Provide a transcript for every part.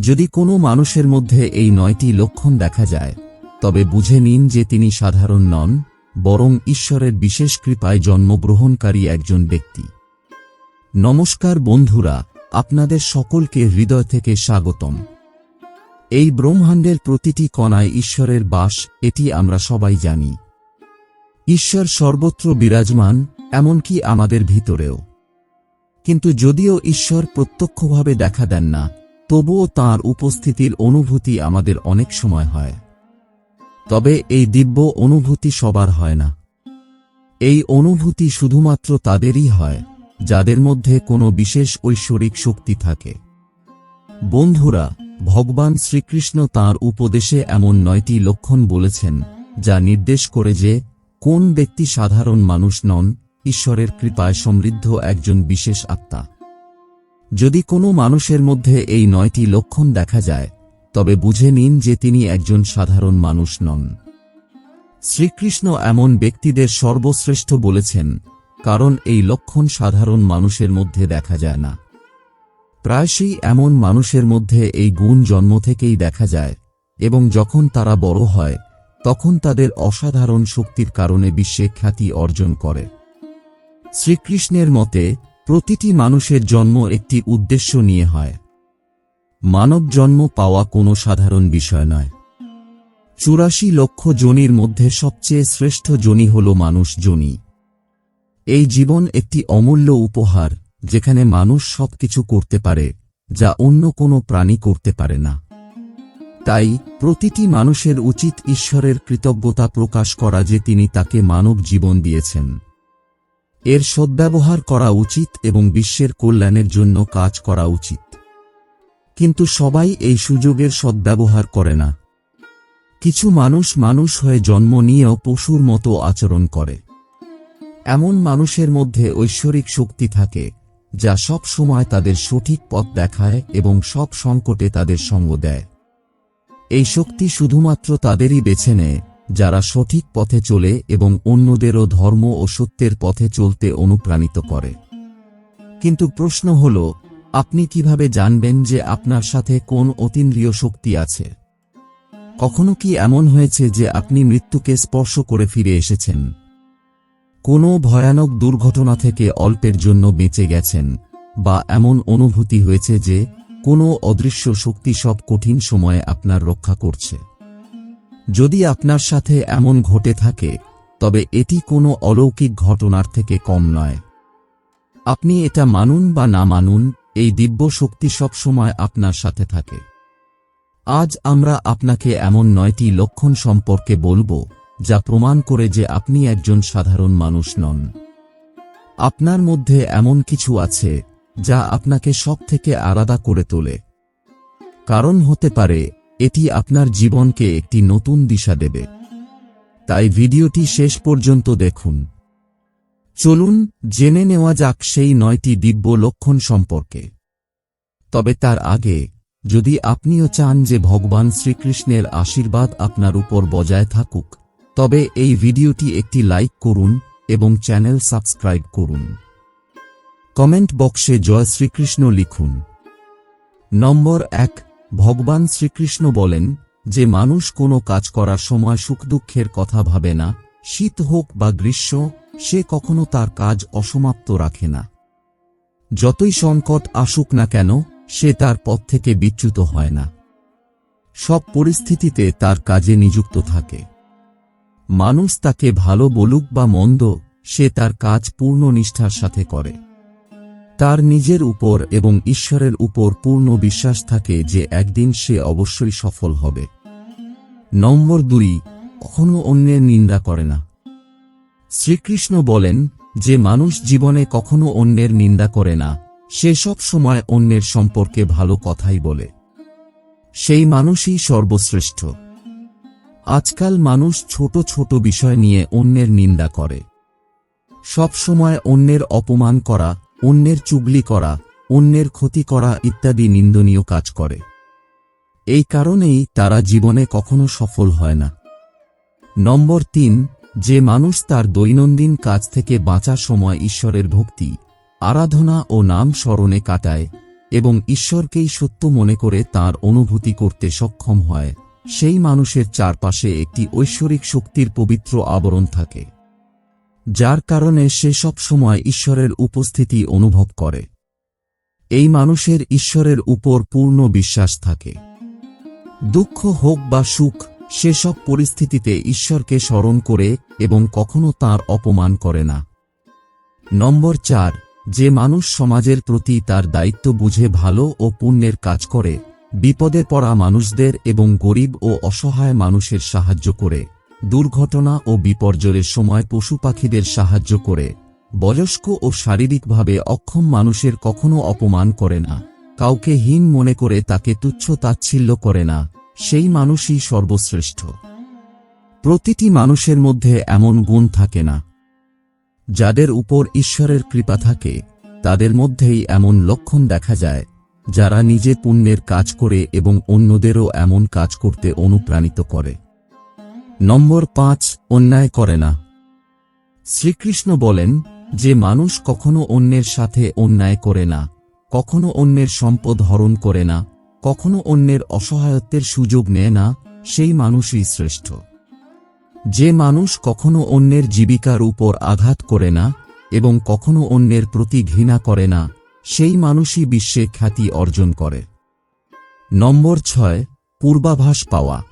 যদি কোনো মানুষের মধ্যে এই নয়টি লক্ষণ দেখা যায়, তবে বুঝে নিন যে তিনি সাধারণ নন, বরং ঈশ্বরের বিশেষ কৃপায় জন্মগ্রহণকারী একজন ব্যক্তি। নমস্কার বন্ধুরা, আপনাদের সকলকে হৃদয় থেকে স্বাগতম। এই ব্রহ্মাণ্ডের প্রতিটি কণায় ঈশ্বরের বাস, এটি আমরা সবাই জানি। ঈশ্বর সর্বত্র বিরাজমান, এমনকি আমাদের ভিতরেও। কিন্তু যদিও ঈশ্বর প্রত্যক্ষভাবে দেখা দেন না তবুও তাঁর উপস্থিতির অনুভূতি আমাদের অনেক সময় হয়। তবে এই দিব্য অনুভূতি সবার হয় না। এই অনুভূতি শুধুমাত্র তাদেরই হয়, যাদের মধ্যে কোনো বিশেষ ঐশ্বরিক শক্তি থাকে। বন্ধুরা, ভগবান শ্রীকৃষ্ণ তাঁর উপদেশে এমন নয়টি লক্ষণ বলেছেন, যা নির্দেশ করে যে, কোন ব্যক্তি সাধারণ মানুষ নন, ঈশ্বরের কৃপায় সমৃদ্ধ একজন বিশেষ আত্মা। যদি কোনো মানুষের মধ্যে এই নয়টি লক্ষণ দেখা যায়, তবে বুঝে নিন যে তিনি একজন সাধারণ মানুষ নন। শ্রীকৃষ্ণ এমন ব্যক্তিদের সর্বশ্রেষ্ঠ বলেছেন, কারণ এই লক্ষণ সাধারণ মানুষের মধ্যে দেখা যায় না। প্রায়শই এমন মানুষের মধ্যে এই গুণ জন্ম থেকেই দেখা যায়, এবং যখন তারা বড় হয়, তখন তাদের অসাধারণ শক্তির কারণে বিশ্বে খ্যাতি অর্জন করে। শ্রীকৃষ্ণের মতে প্রতিটি মানুষের জন্ম একটি উদ্দেশ্য নিয়ে হয়। মানব জন্ম পাওয়া কোনো সাধারণ বিষয় নয়। চুরাশি লক্ষ জনির মধ্যে সবচেয়ে শ্রেষ্ঠ জনি হল মানুষ জনি। এই জীবন একটি অমূল্য উপহার, যেখানে মানুষ সবকিছু করতে পারে, যা অন্য কোনো প্রাণী করতে পারে না। তাই প্রতিটি মানুষের উচিত ঈশ্বরের কৃতজ্ঞতা প্রকাশ করা যে তিনি তাকে মানব জীবন দিয়েছেন। এর সদ্ব্যবহার করা উচিত এবং বিশ্বের কল্যাণের জন্য কাজ করা উচিত। কিন্তু সবাই এই সুযোগের সদ্ব্যবহার করে না। কিছু মানুষ মানুষ হয়ে জন্ম নিয়েও পশুর মতো আচরণ করে। এমন মানুষের মধ্যে ঐশ্বরিক শক্তি থাকে, যা সব সময় তাদের সঠিক পথ দেখায় এবং সব সংকটে তাদের সঙ্গ দেয়। এই শক্তি শুধুমাত্র তাদেরই বেছে নেয় যারা সঠিক পথে চলে এবং অন্যদেরও ধর্ম ও সত্যের পথে চলতে অনুপ্রাণিত করে। কিন্তু প্রশ্ন হল, আপনি কীভাবে জানবেন যে আপনার সাথে কোন অতীন্দ্রিয় শক্তি আছে? কখনো কি এমন হয়েছে যে আপনি মৃত্যুকে স্পর্শ করে ফিরে এসেছেন? কোনো ভয়ানক দুর্ঘটনা থেকে অল্পের জন্য বেঁচে গেছেন, বা এমন অনুভূতি হয়েছে যে কোনো অদৃশ্য শক্তি সব কঠিন সময়ে আপনার রক্ষা করছে। যদি আপনার সাথে এমন ঘটে থাকে, তবে এটি কোনো অলৌকিক ঘটনার থেকে কম নয়। আপনি এটা মানুন বা না মানুন, এই দিব্য শক্তি সব সময় আপনার সাথে থাকে। আজ আমরা আপনাকে এমন নয়টি লক্ষণ সম্পর্কে বলব, যা প্রমাণ করে যে আপনি একজন সাধারণ মানুষ নন। আপনার মধ্যে এমন কিছু আছে, যা আপনাকে সব থেকে আলাদা করে তোলে। কারণ হতে পারে এটি আপনার জীবনকে একটি নতুন দিশা দেবে। তাই ভিডিওটি শেষ পর্যন্ত দেখুন। চলুন, জেনে নেওয়া যাক সেই নয়টি দিব্য লক্ষণ সম্পর্কে। তবে তার আগে, যদি আপনিও চান যে ভগবান শ্রীকৃষ্ণের আশীর্বাদ আপনার উপর বজায় থাকুক, তবে এই ভিডিওটি একটি লাইক করুন এবং চ্যানেল সাবস্ক্রাইব করুন। কমেন্ট বক্সে জয় শ্রীকৃষ্ণ লিখুন। নম্বর এক ভগবান শ্রীকৃষ্ণ বলেন, যে মানুষ কোনো কাজ করার সময় সুখ দুঃখের কথা ভাবে না, শীত হোক বা গ্রীষ্ম, সে কখনো তার কাজ অসমাপ্ত রাখে না। যতই সংকট আসুক না কেন, সে তার পথ থেকে বিচ্যুত হয় না। সব পরিস্থিতিতে তার কাজে নিযুক্ত থাকে। মানুষ তাকে ভালো বলুক বা মন্দ, সে তার কাজ পূর্ণ নিষ্ঠার সাথে করে। তার নিজের উপর এবং ঈশ্বরের উপর পূর্ণ বিশ্বাস থাকে যে একদিন সে অবশ্যই সফল হবে। নম্বর দুই, কখনো অন্যের নিন্দা করে না। শ্রীকৃষ্ণ বলেন, যে মানুষ জীবনে কখনো অন্যের নিন্দা করে না, সে সব সময় অন্যের সম্পর্কে ভালো কথাই বলে। সেই মানুষই সর্বশ্রেষ্ঠ। আজকাল মানুষ ছোট ছোট বিষয় নিয়ে অন্যের নিন্দা করে। সব সময় অন্যের অপমান করা অন্যের চুগলি করা, অন্যের ক্ষতি করা ইত্যাদি নিন্দনীয় কাজ করে। এই কারণেই তারা জীবনে কখনো সফল হয় না। নম্বর তিন, যে মানুষ তার দৈনন্দিন কাজ থেকে বাঁচার সময় ঈশ্বরের ভক্তি, আরাধনা ও নাম স্মরণে কাটায় এবং ঈশ্বরকেই সত্য মনে করে তার অনুভূতি করতে সক্ষম হয়, সেই মানুষের চারপাশে একটি ঐশ্বরিক শক্তির পবিত্র আবরণ থাকে। যার কারণে সে সব সময় ঈশ্বরের উপস্থিতি অনুভব করে। এই মানুষের ঈশ্বরের উপর পূর্ণ বিশ্বাস থাকে। দুঃখ হোক বা সুখ সেসব পরিস্থিতিতে ঈশ্বরকে স্মরণ করে এবং কখনো তার অপমান করে না। নম্বর চার, যে মানুষ সমাজের প্রতি তার দায়িত্ব বুঝে ভালো ও পুণ্যের কাজ করে, বিপদে পড়া মানুষদের এবং গরিব ও অসহায় মানুষের সাহায্য করে। দুর্ঘটনা ও বিপর্যয়ের সময় পশু পাখিদের সাহায্য করে। বয়স্ক ও শারীরিকভাবে অক্ষম মানুষের কখনো অপমান করে না। কাউকে হীন মনে করে তাকে তুচ্ছ তাচ্ছিল্য করে না। সেই মানুষই সর্বশ্রেষ্ঠ। প্রতিটি মানুষের মধ্যে এমন গুণ থাকে না। যাদের উপর ঈশ্বরের কৃপা থাকে, তাদের মধ্যেই এমন লক্ষণ দেখা যায়, যারা নিজে পুণ্যের কাজ করে এবং অন্যদেরও এমন কাজ করতে অনুপ্রাণিত করে। নম্বর পাঁচ, অন্যায় করে না। শ্রীকৃষ্ণ বলেন, যে মানুষ কখনো অন্যের সাথে অন্যায় করে না, কখনো অন্যের সম্পদ হরণ করে না, কখনো অন্যের অসহায়ত্বের সুযোগ নেয় না, সেই মানুষই শ্রেষ্ঠ। যে মানুষ কখনো অন্যের জীবিকার উপর আঘাত করে না এবং কখনো অন্যের প্রতি ঘৃণা করে না, সেই মানুষই বিশ্বে খ্যাতি অর্জন করে। নম্বর ছয়, পূর্বাভাস পাওয়া।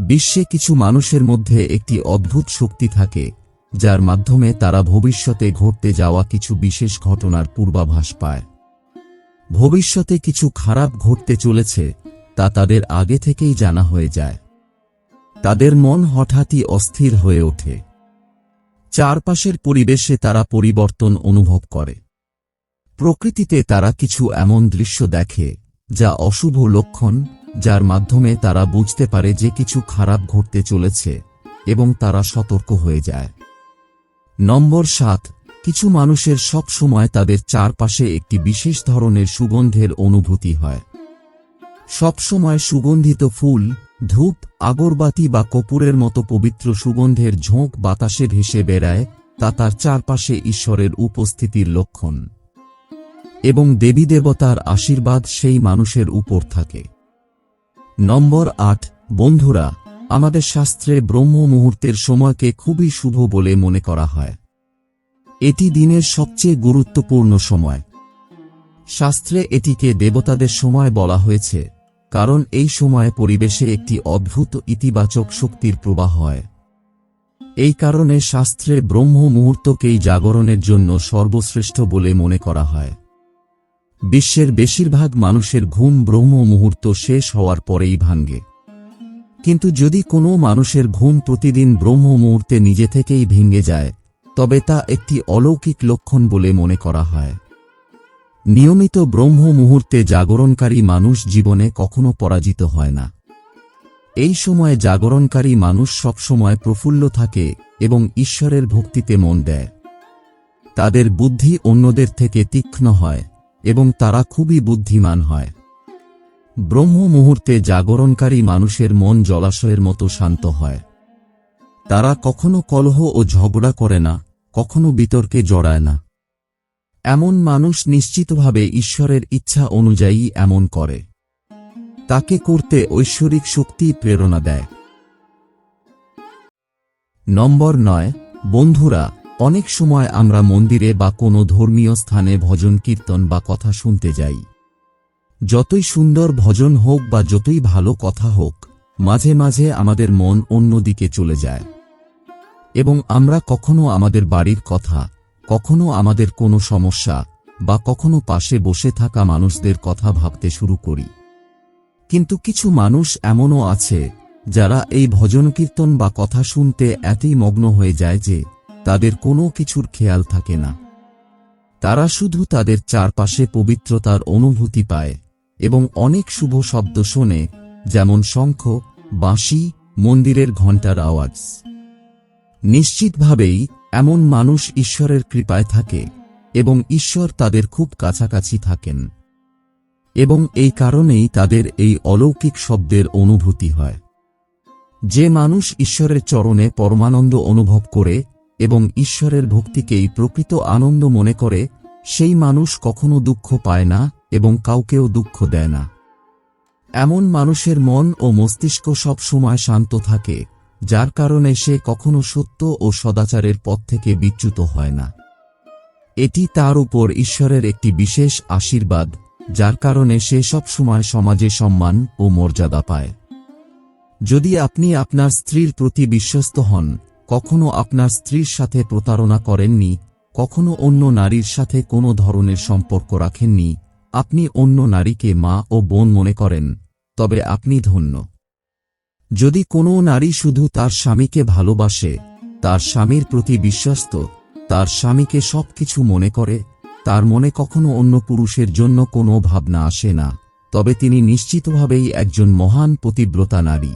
বিশ্বে কিছু মানুষের মধ্যে একটি অদ্ভুত শক্তি থাকে, যার মাধ্যমে তারা ভবিষ্যতে ঘটতে যাওয়া কিছু বিশেষ ঘটনার পূর্বাভাস পায়। ভবিষ্যতে কিছু খারাপ ঘটতে চলেছে, তা তাদের আগে থেকেই জানা হয়ে যায়। তাদের মন হঠাৎই অস্থির হয়ে ওঠে। চারপাশের পরিবেশে তারা পরিবর্তন অনুভব করে। প্রকৃতিতে তারা কিছু এমন দৃশ্য দেখে, যা অশুভ লক্ষণ যার মাধ্যমে তারা বুঝতে পারে যে কিছু খারাপ ঘটতে চলেছে এবং তারা সতর্ক হয়ে যায়। নম্বর সাত, কিছু মানুষের সব সময় তাদের চারপাশে একটি বিশেষ ধরনের সুগন্ধের অনুভূতি হয়। সবসময় সুগন্ধিত ফুল, ধূপ, আগরবাতি বা কপুরের মতো পবিত্র সুগন্ধের ঝোঁক বাতাসে ভেসে বেড়ায়, তা তার চারপাশে ঈশ্বরের উপস্থিতির লক্ষণ। এবং দেবী দেবতার আশীর্বাদ সেই মানুষের উপর থাকে। নম্বর আট, বন্ধুরা, আমাদের শাস্ত্রে ব্রহ্ম মুহূর্তের সময়কে খুবই শুভ বলে মনে করা হয়। এটি দিনের সবচেয়ে গুরুত্বপূর্ণ সময়। শাস্ত্রে এটিকে দেবতাদের সময় বলা হয়েছে, কারণ এই সময়ে পরিবেশে একটি অদ্ভুত ইতিবাচক শক্তির প্রবাহ হয়। এই কারণে শাস্ত্রে ব্রহ্ম মুহূর্তকেই জাগরণের জন্য সর্বশ্রেষ্ঠ বলে মনে করা হয়। বিশ্বের বেশিরভাগ মানুষের ঘুম ব্রহ্ম মুহূর্ত শেষ হওয়ার পরেই ভাঙ্গে। কিন্তু যদি কোনো মানুষের ঘুম প্রতিদিন ব্রহ্ম মুহূর্তে নিজে থেকেই ভেঙে যায়, তবে তা একটি অলৌকিক লক্ষণ বলে মনে করা হয়। নিয়মিত ব্রহ্ম মুহূর্তে জাগরণকারী মানুষ জীবনে কখনো পরাজিত হয় না। এই সময় জাগরণকারী মানুষ সবসময় প্রফুল্ল থাকে এবং ঈশ্বরের ভক্তিতে মন দেয়। তাদের বুদ্ধি অন্যদের থেকে তীক্ষ্ণ হয়। এবং তারা খুবই বুদ্ধিমান হয়। ব্রহ্ম মুহূর্তে জাগরণকারী মানুষের মন জলাশয়ের মতো শান্ত হয়। তারা কখনো কলহ ও ঝগড়া করে না, কখনো বিতর্কে জড়ায় না। এমন মানুষ নিশ্চিতভাবে ঈশ্বরের ইচ্ছা অনুযায়ী এমন করে। তাকে করতে ঐশ্বরিক শক্তি প্রেরণা দেয়। নম্বর নয়, বন্ধুরা অনেক সময় আমরা মন্দিরে বা কোনো ধর্মীয় স্থানে ভজন কীর্তন বা কথা শুনতে যাই। যতই সুন্দর ভজন হোক বা যতই ভালো কথা হোক, মাঝে মাঝে আমাদের মন অন্যদিকে চলে যায়। এবং আমরা কখনো আমাদের বাড়ির কথা, কখনো আমাদের কোনো সমস্যা বা কখনো পাশে বসে থাকা মানুষদের কথা ভাবতে শুরু করি। কিন্তু কিছু মানুষ এমনও আছে, যারা এই ভজন কীর্তন বা কথা শুনতে এতই মগ্ন হয়ে যায় যে তাদের কোনো কিছুর খেয়াল থাকে না। তারা শুধু তাদের চারপাশে পবিত্রতার অনুভূতি পায় এবং অনেক শুভ শব্দ শোনে, যেমন শঙ্খ, বাঁশি, মন্দিরের ঘণ্টার আওয়াজ। নিশ্চিতভাবেই এমন মানুষ ঈশ্বরের কৃপায় থাকে এবং ঈশ্বর তাদের খুব কাছাকাছি থাকেন। এবং এই কারণেই তাদের এই অলৌকিক শব্দের অনুভূতি হয়। যে মানুষ ঈশ্বরের চরণে পরমানন্দ অনুভব করে এবং ঈশ্বরের ভক্তিকেই প্রকৃত আনন্দ মনে করে, সেই মানুষ কখনো দুঃখ পায় না এবং কাউকেও দুঃখ দেয় না। এমন মানুষের মন ও মস্তিষ্ক সব সময় শান্ত থাকে, যার কারণে সে কখনো সত্য ও সদাচারের পথ থেকে বিচ্যুত হয় না। এটি তার উপর ঈশ্বরের একটি বিশেষ আশীর্বাদ, যার কারণে সে সব সময় সমাজে সম্মান ও মর্যাদা পায়। যদি আপনি আপনার স্ত্রীর প্রতি বিশ্বস্ত হন কখনো আপনার স্ত্রীর সাথে প্রতারণা করেননি, কখনো অন্য নারীর সাথে কোনো ধরনের সম্পর্ক রাখেননি, আপনি অন্য নারীকে মা ও বোন মনে করেন, তবে আপনি ধন্য। যদি কোনো নারী শুধু তার স্বামীকে ভালোবাসে, তার স্বামীর প্রতি বিশ্বস্ত, তার স্বামীকে সবকিছু মনে করে, তার মনে কখনো অন্য পুরুষের জন্য কোনো ভাবনা আসে না, তবে তিনি নিশ্চিতভাবেই একজন মহান পতিব্রতা নারী।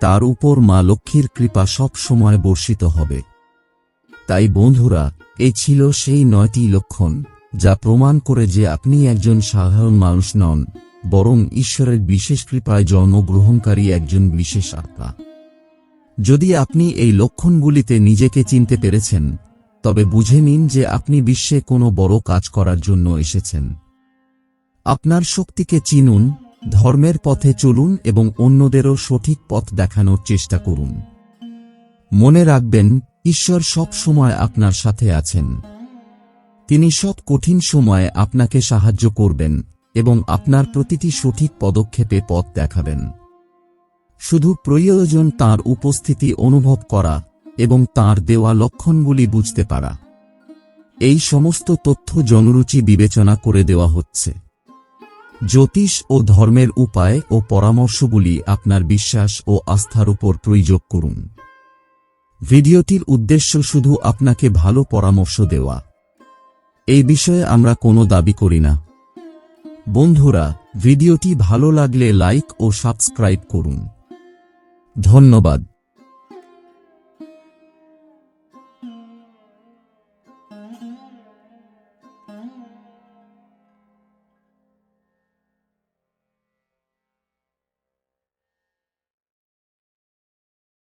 তার উপর মা লক্ষ্মীর কৃপা সব সময় বর্ষিত হবে। তাই বন্ধুরা, এই ছিল সেই নয়টি লক্ষণ যা প্রমাণ করে যে আপনি একজন সাধারণ মানুষ নন, বরং ঈশ্বরের বিশেষ কৃপায় জন্মগ্রহণকারী একজন বিশেষ আত্মা। যদি আপনি এই লক্ষণগুলিতে নিজেকে চিনতে পেরেছেন, তবে বুঝে নিন যে আপনি বিশ্বে কোনো বড় কাজ করার জন্য এসেছেন। আপনার শক্তিকে চিনুন ধর্মের পথে চলুন এবং অন্যদেরও সঠিক পথ দেখানোর চেষ্টা করুন। মনে রাখবেন, ঈশ্বর সব সময় আপনার সাথে আছেন। তিনি সব কঠিন সময়ে আপনাকে সাহায্য করবেন এবং আপনার প্রতিটি সঠিক পদক্ষেপে পথ দেখাবেন। শুধু প্রয়োজন তার উপস্থিতি অনুভব করা এবং তার দেওয়া লক্ষণগুলি বুঝতে পারা। এই সমস্ত তথ্য জনরুচি বিবেচনা করে দেওয়া হচ্ছে। জ্যোতিষ ও ধর্মের উপায় ও পরামর্শগুলি আপনার বিশ্বাস ও আস্থার উপর প্রয়োগ করুন। ভিডিওটির উদ্দেশ্য শুধু আপনাকে ভালো পরামর্শ দেওয়া। এই বিষয়ে আমরা কোনো দাবি করি না। বন্ধুরা, ভিডিওটি ভালো লাগলে লাইক ও সাবস্ক্রাইব করুন। ধন্যবাদ।